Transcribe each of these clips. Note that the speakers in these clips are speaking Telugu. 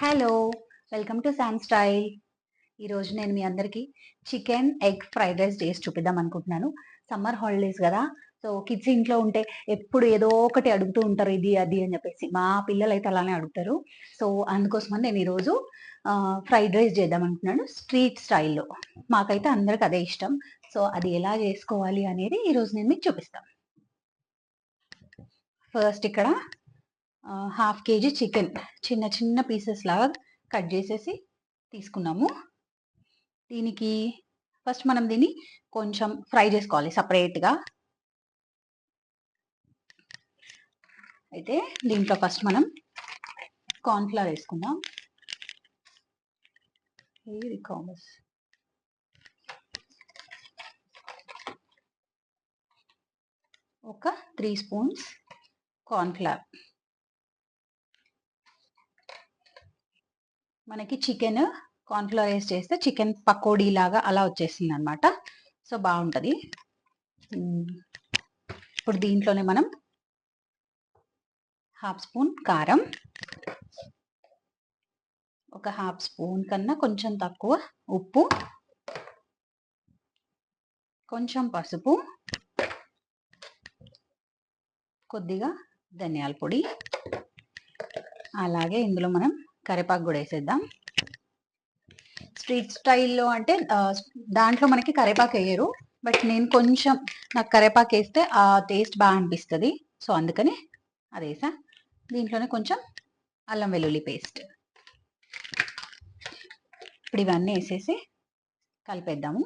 Hello welcome to Sam style ఈరోజు నేను మీ అందరికీ చికెన్ ఎగ్ ఫ్రైడ్ రైస్ చేసి చూపిద్దాం అనుకుంటున్నాను. సమ్మర్ హాలిడేస్ కదా సో కిడ్స్ ఇంట్లో ఉంటే ఎప్పుడు ఏదో ఒకటి అడుగుతూ ఉంటారు ఇది అది అని చెప్పేసి. మా పిల్లలు అయితే అలానే అడుగుతారు. సో అందుకోసమని నేను ఈరోజు ఫ్రైడ్ రైస్ చేద్దాం అనుకుంటున్నాను స్ట్రీట్ స్టైల్లో మాకైతే అందరికి అదే ఇష్టం. సో అది ఎలా చేసుకోవాలి అనేది ఈరోజు నేను మీకు చూపిస్తాను. ఫస్ట్ ఇక్కడ హాఫ్ కేజీ చికెన్ చిన్న చిన్న పీసెస్ లాగా కట్ చేసేసి తీసుకున్నాము. దీనికి ఫస్ట్ మనం దీన్ని కొంచెం ఫ్రై చేసుకోవాలి సపరేట్గా. అయితే దీంట్లో ఫస్ట్ మనం కార్న్ఫ్లవర్ వేసుకుందాం. కామర్స్ ఒక త్రీ స్పూన్స్ కార్న్ఫ్లవర్. మనకి చికెన్ కార్న్ఫ్లవర్ వేసి చేస్తే చికెన్ పకోడీ లాగా అలా వచ్చేసింది అనమాట సో బాగుంటుంది. ఇప్పుడు దీంట్లోనే మనం హాఫ్ స్పూన్ కారం ఒక హాఫ్ స్పూన్ కన్నా కొంచెం తక్కువ ఉప్పు కొంచెం పసుపు కొద్దిగా ధనియాల పొడి అలాగే ఇందులో మనం కరివేపాకు కూడా వేసేద్దాం. స్ట్రీట్ స్టైల్లో అంటే దాంట్లో మనకి కరివేపాకు వేయరు. బట్ నేను కొంచెం నాకు కరివేపాకు వేస్తే ఆ టేస్ట్ బాగా అనిపిస్తుంది. సో అందుకని అది వేసా. దీంట్లోనే కొంచెం అల్లం వెల్లుల్లి పేస్ట్. ఇప్పుడు ఇవన్నీ వేసేసి కలిపేద్దాము.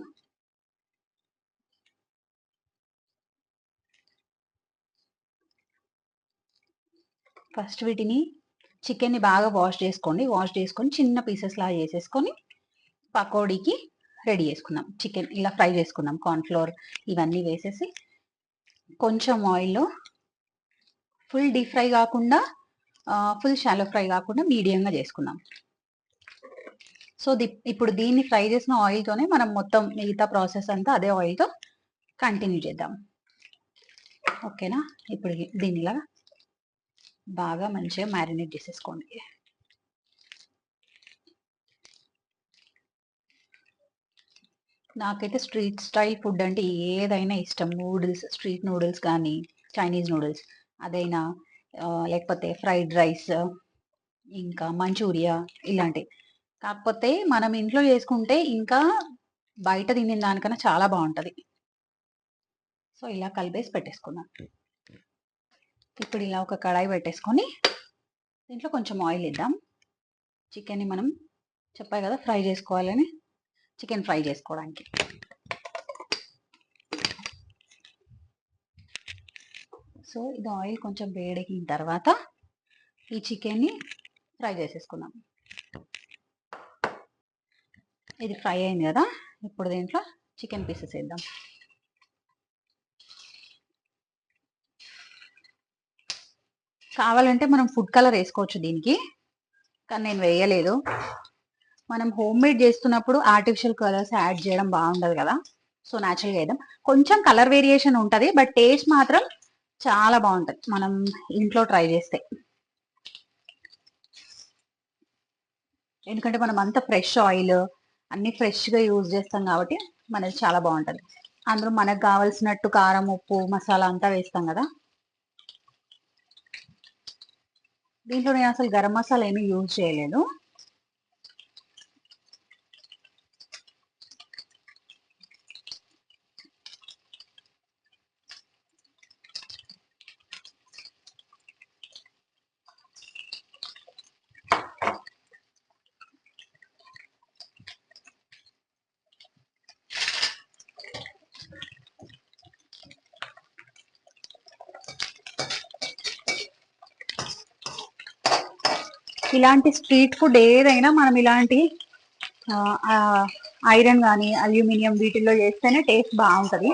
ఫస్ట్ వీటిని చికెన్ని బాగా వాష్ చేసుకోండి. వాష్ చేసుకొని చిన్న పీసెస్ లాగా చేసేసుకొని పకోడీకి రెడీ చేసుకుందాం. చికెన్ ఇలా ఫ్రై చేసుకుందాం. కార్న్ఫ్లోర్ ఇవన్నీ వేసేసి కొంచెం ఆయిల్లో ఫుల్ డీప్ ఫ్రై కాకుండా ఫుల్ షాలో ఫ్రై కాకుండా మీడియంగా చేసుకుందాం. సో ది ఇప్పుడు దీన్ని ఫ్రై చేసిన ఆయిల్తోనే మనం మొత్తం మిగతా ప్రాసెస్ అంతా అదే ఆయిల్తో కంటిన్యూ చేద్దాం. ఓకేనా? ఇప్పుడు దీనిలా బాగా మంచిగా మ్యారినేట్ చేసేసుకోండి. నాకైతే స్ట్రీట్ స్టైల్ ఫుడ్ అంటే ఏదైనా ఇష్టం. నూడిల్స్ స్ట్రీట్ నూడిల్స్ కానీ చైనీస్ నూడిల్స్ అదైనా లేకపోతే ఫ్రైడ్ రైస్ ఇంకా మంచూరియా ఇలాంటివి. కాకపోతే మనం ఇంట్లో చేసుకుంటే ఇంకా బయట తినిన దానికన్నా చాలా బాగుంటుంది. సో ఇలా కలిపేసి పెట్టేసుకున్నాను ఇప్పుడు ఇలా ఒక కడాయి పెట్టేసుకొని దీంట్లో కొంచెం ఆయిల్ ఇద్దాం చికెన్ని మనం చెప్పాయి కదా ఫ్రై చేసుకోవాలని చికెన్ ఫ్రై చేసుకోవడానికి. సో ఇది ఆయిల్ కొంచెం వేడెక్కిన తర్వాత ఈ చికెన్ని ఫ్రై చేసేసుకుందాం. ఇది ఫ్రై అయింది కదా ఇప్పుడు దీంట్లో చికెన్ పీసెస్ వేద్దాం. కావాలంటే మనం ఫుడ్ కలర్ వేసుకోవచ్చు దీనికి. కానీ నేను వేయలేదు. మనం హోమ్ మేడ్ చేస్తున్నప్పుడు ఆర్టిఫిషియల్ కలర్స్ యాడ్ చేయడం బాగుండదు కదా. సో న్యాచురల్గా వేద్దాం. కొంచెం కలర్ వేరియేషన్ ఉంటుంది బట్ టేస్ట్ మాత్రం చాలా బాగుంటుంది. మనం ఇంట్లో ట్రై చేస్తే. ఎందుకంటే మనం అంత ఫ్రెష్ ఆయిల్ అన్ని ఫ్రెష్గా యూజ్ చేస్తాం కాబట్టి మనది చాలా బాగుంటుంది. అందులో మనకు కావాల్సినట్టు కారం ఉప్పు మసాలా అంతా వేస్తాం కదా. దీంట్లో నేను అసలు గరం మసాలా ఏమీ యూజ్ చేయలేదు. ఇలాంటి స్ట్రీట్ ఫుడ్ ఏదైనా మనం ఇలాంటి ఐరన్ కానీ అల్యూమినియం వీటిల్లో చేస్తేనే టేస్ట్ బాగుంటుంది.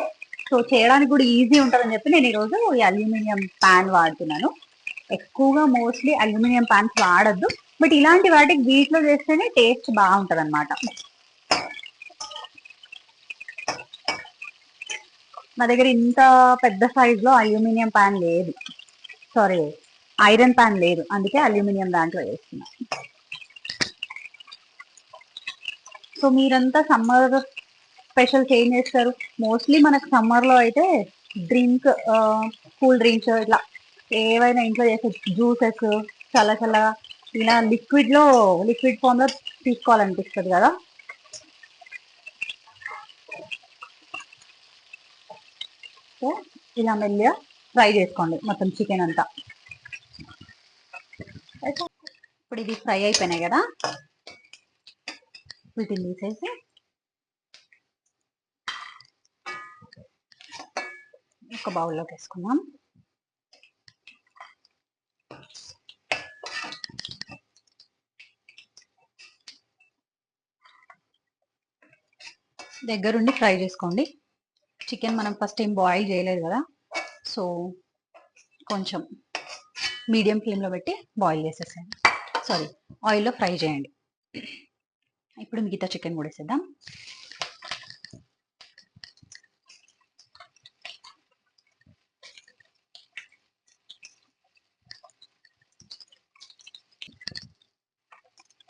సో చేయడానికి కూడా ఈజీ ఉంటుందని చెప్పి నేను ఈరోజు ఈ అల్యూమినియం ప్యాన్ వాడుతున్నాను. ఎక్కువగా మోస్ట్లీ అల్యూమినియం ప్యాన్స్ వాడద్దు. బట్ ఇలాంటి వాటికి వీటిలో చేస్తేనే టేస్ట్ బాగుంటుంది అనమాట మా దగ్గర ఇంత పెద్ద సైజులో అల్యూమినియం ప్యాన్ లేదు. సారీ. ఐరన్ ప్యాన్ లేదు అందుకే అల్యూమినియం దాంట్లో వేస్తున్నా. సో మీరంతా సమ్మర్ స్పెషల్ ఏం చేస్తారు. మోస్ట్లీ మనకు సమ్మర్లో అయితే డ్రింక్ కూల్ డ్రింక్స్ ఇట్లా ఏవైనా ఇంట్లో చేసే జ్యూసెస్ చల్ల చల్లగా ఇలా లిక్విడ్లో లిక్విడ్ ఫామ్లో తీసుకోవాలనిపిస్తుంది కదా. సో ఇలా మెల్లిగా ఫ్రై చేసుకోండి మొత్తం చికెన్ అంతా. ఇప్పుడు ఇది ఫ్రై అయిపోయినాయి కదా. వీటిని తీసేసి ఒక బౌల్లోకి వేసుకుందాం. దగ్గరుండి ఫ్రై చేసుకోండి. చికెన్ మనం ఫస్ట్ ఏం బాయిల్ చేయలేదు కదా. సో కొంచెం మీడియం ఫ్లేమ్లో పెట్టి బాయిల్ చేసేసాను సారీ ఆయిల్లో ఫ్రై చేయండి. ఇప్పుడు మిగతా చికెన్ కూడా వేసేద్దాం.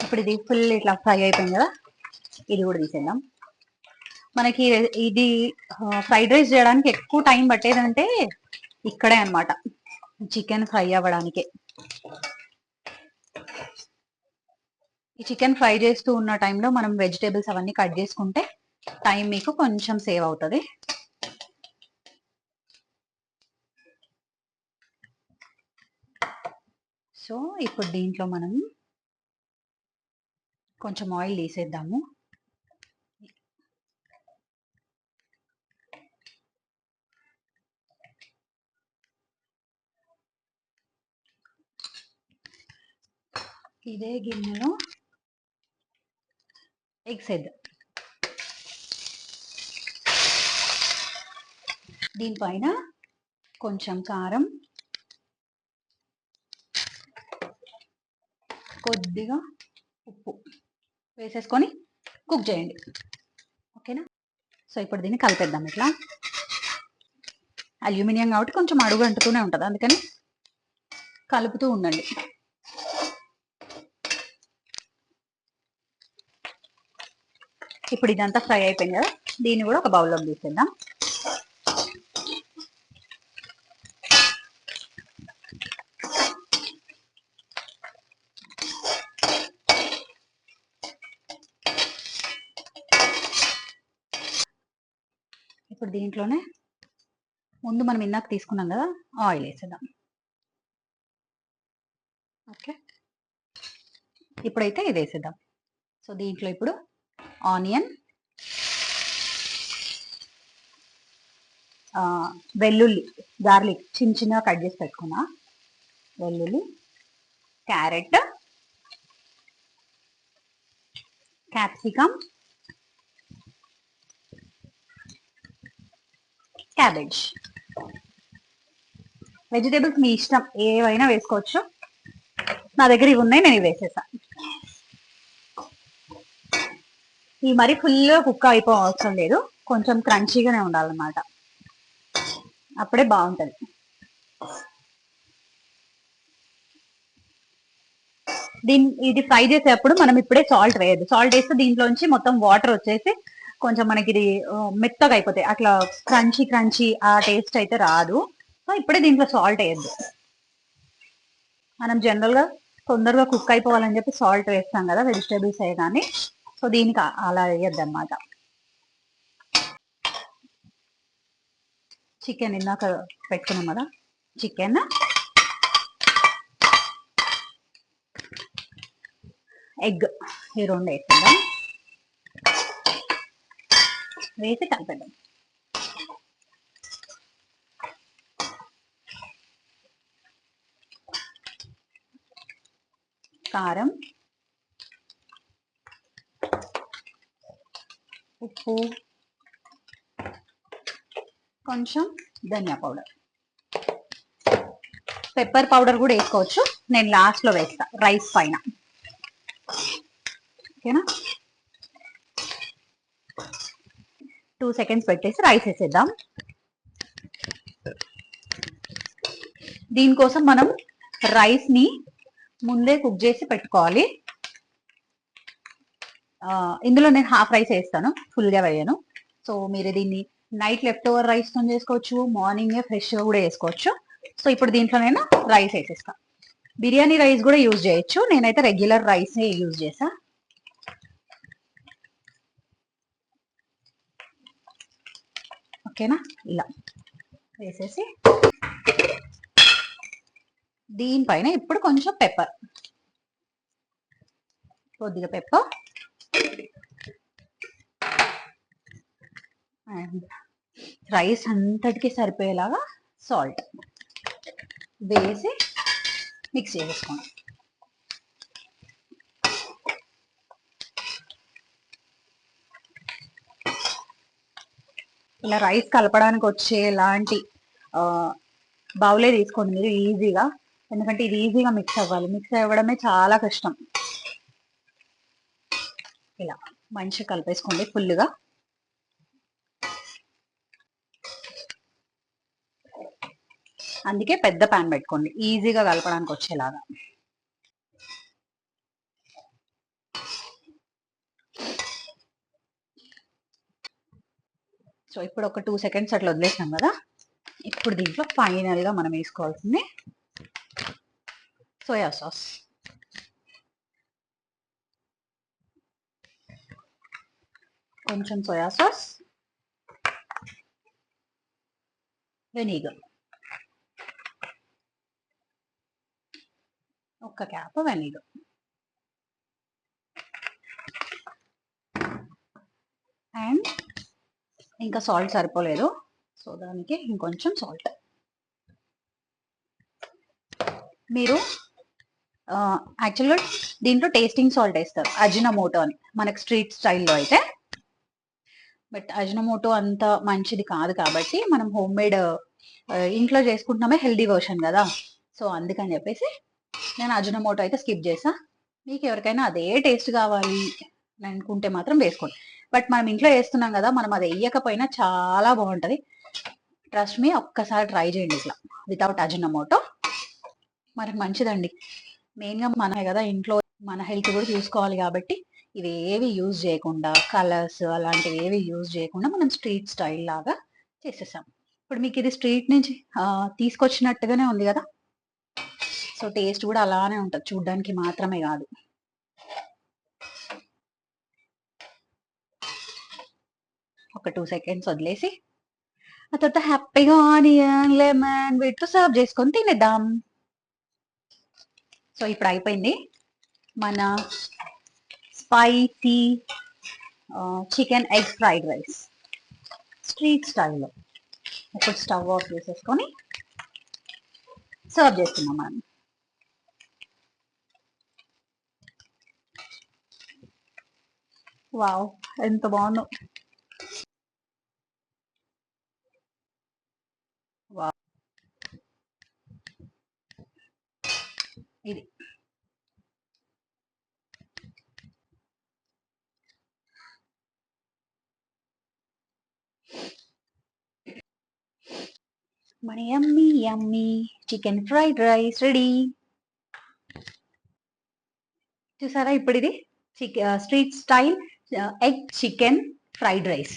ఇప్పుడు ఇది ఫుల్ ఇట్లా ఫ్రై అయిపోయింది కదా ఇది కూడా తీసేద్దాం. మనకి ఇది ఫ్రైడ్ రైస్ చేయడానికి ఎక్కువ టైం పట్టేదంటే ఇక్కడే అన్నమాట చికెన్ ఫ్రై అవ్వడానికే. ఈ చికెన్ ఫ్రై చేస్తూ ఉన్న టైంలో మనం వెజిటేబుల్స్ అవన్నీ కట్ చేసుకుంటే టైం మీకు కొంచెం సేవ్ అవుతుంది. సో ఇప్పుడు దీంట్లో మనం కొంచెం ఆయిల్ తీసేద్దాము ఇదే గిన్నెలో ఎగ్స్ వేద్దాం దీనిపైన కొంచెం కారం. కొద్దిగా ఉప్పు వేసేసుకొని కుక్ చేయండి. ఓకేనా? సో ఇప్పుడు దీన్ని కలిపేద్దాం ఇట్లా. అల్యూమినియం కాబట్టి కొంచెం అడుగు అంటుతూనే ఉంటుంది అందుకని కలుపుతూ ఉండండి. ఇప్పుడు ఇదంతా ఫ్రై అయిపోయింది కదా దీన్ని కూడా ఒక బౌల్లో తీసేద్దాం. ఇప్పుడు దీంట్లోనే ముందు మనం ఇందాక తీసుకున్నాం కదా ఆయిల్ వేసేద్దాం. ఓకే. ఇప్పుడైతే ఇది వేసేద్దాం. సో దీంట్లో ఇప్పుడు ఆనియన్ వెల్లుల్లి గార్లిక్ చిన్న చిన్నగా కట్ చేసి పెట్టుకున్నా. వెల్లుల్లి క్యారెట్ క్యాప్సికమ్ క్యాబేజ్. వెజిటేబుల్స్ మీ ఇష్టం ఏవైనా వేసుకోవచ్చు. నా దగ్గర ఇవి ఉన్నాయి నేను ఇవి వేసేసాను ఈ మరి ఫుల్ కుక్ అయిపో అవసరం లేదు. కొంచెం క్రంచీగానే ఉండాలన్నమాట. అప్పుడే బాగుంటుంది. దీని ఇది ఫ్రై చేసేటప్పుడు మనం ఇప్పుడే సాల్ట్ వేయద్దు. సాల్ట్ వేస్తే దీంట్లోంచి మొత్తం వాటర్ వచ్చేసి కొంచెం మనకి ఇది మెత్తగా అయిపోతాయి. అట్లా క్రంచీ క్రంచీ ఆ టేస్ట్ అయితే రాదు. సో ఇప్పుడే దీంట్లో సాల్ట్ వేయద్దు. మనం జనరల్గా తొందరగా కుక్ అయిపోవాలని చెప్పి సాల్ట్ వేస్తాం కదా వెజిటేబుల్స్ అయ్యే కానీ. సో దీనికి అలా వేయద్దు అనమాట చికెన్ ఇందాక పెట్టుకున్నాం కదా? చికెన్. ఎగ్ ఈ రెండు వేసుకుందాం. వేసి కలిపేద్దాం. కారం. ఉప్పు కొంచెం ధనియా పౌడర్. పెప్పర్ పౌడర్ కూడా వేసుకోవచ్చు. నేను లాస్ట్లో వేస్తా రైస్ పైన. ఓకేనా టూ సెకండ్స్ పెట్టేసి రైస్ వేసేద్దాం. దీనికోసం మనం రైస్ని ముందే కుక్ చేసి పెట్టుకోవాలి. ఇందులో నేను హాఫ్ రైస్ వేస్తాను ఫుల్గా వేయను. సో మీరు దీన్ని నైట్ లెఫ్ట్ ఓవర్ రైస్తో చేసుకోవచ్చు మార్నింగే ఫ్రెష్గా కూడా వేసుకోవచ్చు. సో ఇప్పుడు దీంట్లో నేను రైస్ వేసేస్తాను బిర్యానీ రైస్ కూడా యూజ్ చేయొచ్చు. నేనైతే రెగ్యులర్ రైస్ యూజ్ చేసా. ఓకేనా? ఇలా వేసేసి దీనిపైన ఇప్పుడు కొంచెం పెప్పర్ కొద్దిగా పెప్పర్ అండ్ రైస్ అంతటికి సరిపోయేలాగా సాల్ట్ వేసి మిక్స్ చేసేసుకోండి. ఇలా రైస్ కలపడానికి వచ్చే ఎలాంటి బౌలే తీసుకోండి మీరు ఈజీగా ఎందుకంటే ఇది ఈజీగా మిక్స్ అవ్వాలి. మిక్స్ అవ్వడమే చాలా కష్టం. ఇలా మంచిగా కలిపేసుకోండి ఫుల్గా అందుకే పెద్ద ప్యాన్ పెట్టుకోండి. ఈజీగా కలపడానికి వచ్చేలాగా. సో ఇప్పుడు ఒక టూ సెకండ్స్ అట్లా వదిలేసాం కదా? ఇప్పుడు దీంట్లో ఫైనల్గా మనం వేసుకోవాల్సింది సోయా సాస్ కొంచెం సోయా సాస్ వెనిగర్. ఒక్క క్యాప్ వెనిగర్. అండ్ ఇంకా సాల్ట్ సరిపోలేదు. సో దానికి ఇంకొంచెం సాల్ట్. మీరు యాక్చువల్గా దీంట్లో టేస్టింగ్ సాల్ట్ వేస్తారు. అజినమోటో అని. మనకి స్ట్రీట్ స్టైల్లో అయితే బట్ అజినమోటో అంత మంచిది కాదు కాబట్టి మనం హోమ్ మేడ్ ఇంట్లో చేసుకుంటున్నామే హెల్దీ వర్షన్ కదా. సో అందుకని చెప్పేసి నేను అజినమోటో అయితే స్కిప్ చేసా. మీకు ఎవరికైనా అదే టేస్ట్ కావాలి అని అనుకుంటే మాత్రం వేసుకోండి. బట్ మనం ఇంట్లో వేస్తున్నాం కదా మనం అది వేయకపోయినా చాలా బాగుంటుంది. ట్రస్ట్ మీ ఒక్కసారి ట్రై చేయండి ఇట్లా వితౌట్ అజినమోటో. మనకి మంచిదండి. మెయిన్గా మనమే కదా ఇంట్లో మన హెల్త్ కూడా చూసుకోవాలి కాబట్టి ఇది ఏవి యూజ్ చేయకుండా కలర్స్ అలాంటివి ఏవి యూజ్ చేయకుండా మనం స్ట్రీట్ స్టైల్ లాగా చేసేసాం. ఇప్పుడు మీకు ఇది స్ట్రీట్ నుంచి తీసుకొచ్చినట్టుగానే ఉంది కదా? సో టేస్ట్ కూడా అలానే ఉంటుంది. చూడ్డానికి మాత్రమే కాదు. ఒక టూ సెకండ్స్ వదిలేసి ఆ తర్వాత హ్యాపీగా ఆనియన్ లెమన్ వీటితో సర్వ్ చేసుకొని తినేద్దాం. సో ఇప్పుడు అయిపోయింది. మన spicy chicken egg fried rice. Street స్టైల్లో ఇప్పుడు స్టవ్ ఆఫ్ చేసేసుకొని సర్వ్ చేస్తున్నాం మనం. వావ్ ఎంత బాగుందో. ఇది మన yummy yummy chicken fried rice ready చూసారా ఇప్పుడు ఇది street style egg chicken fried rice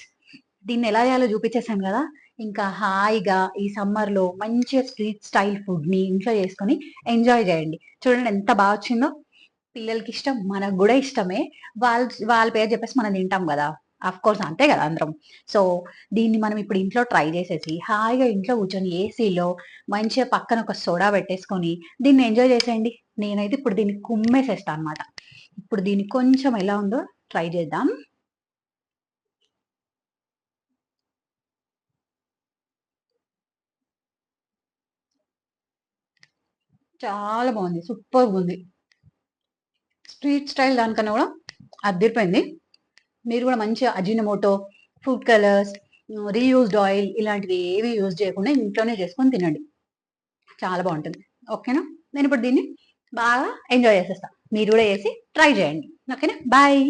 దీన్ని ఎలా చేయాలో చూపించేసాను కదా? ఇంకా హాయిగా ఈ సమ్మర్లో మంచిగా స్ట్రీట్ స్టైల్ ఫుడ్ని ఇంట్లో చేసుకొని ఎంజాయ్ చేయండి. చూడండి ఎంత బాగా వచ్చిందో. పిల్లలకి ఇష్టం మనకు కూడా ఇష్టమే. వాళ్ళ వాళ్ళ పేరు చెప్పేసి మనం తింటాం కదా. అఫ్ కోర్స్ అంతే కదా అందరం. సో దీన్ని మనం ఇప్పుడు ఇంట్లో ట్రై చేసేసి హాయిగా ఇంట్లో కూర్చొని ఏసీలో మంచిగా పక్కన ఒక సోడా పెట్టేసుకొని దీన్ని ఎంజాయ్ చేసేయండి. నేనైతే ఇప్పుడు దీన్ని కుమ్మేసేస్తాను అనమాట ఇప్పుడు దీన్ని కొంచెం ఎలా ఉందో ట్రై చేద్దాం. చాలా బాగుంది. సూపర్ ఉంది. స్ట్రీట్ స్టైల్ దానికన్నా కూడా అద్దరిపోయింది. మీరు కూడా మంచిగా Ajinomoto food colours reused oil ఇలాంటివి ఏవి యూజ్ చేయకుండా ఇంట్లోనే చేసుకొని తినండి. చాలా బాగుంటుంది. ఓకేనా నేను ఇప్పుడు దీన్ని బాగా ఎంజాయ్ చేసేస్తాను మీరు కూడా వేసి ట్రై చేయండి. ఓకేనా బాయ్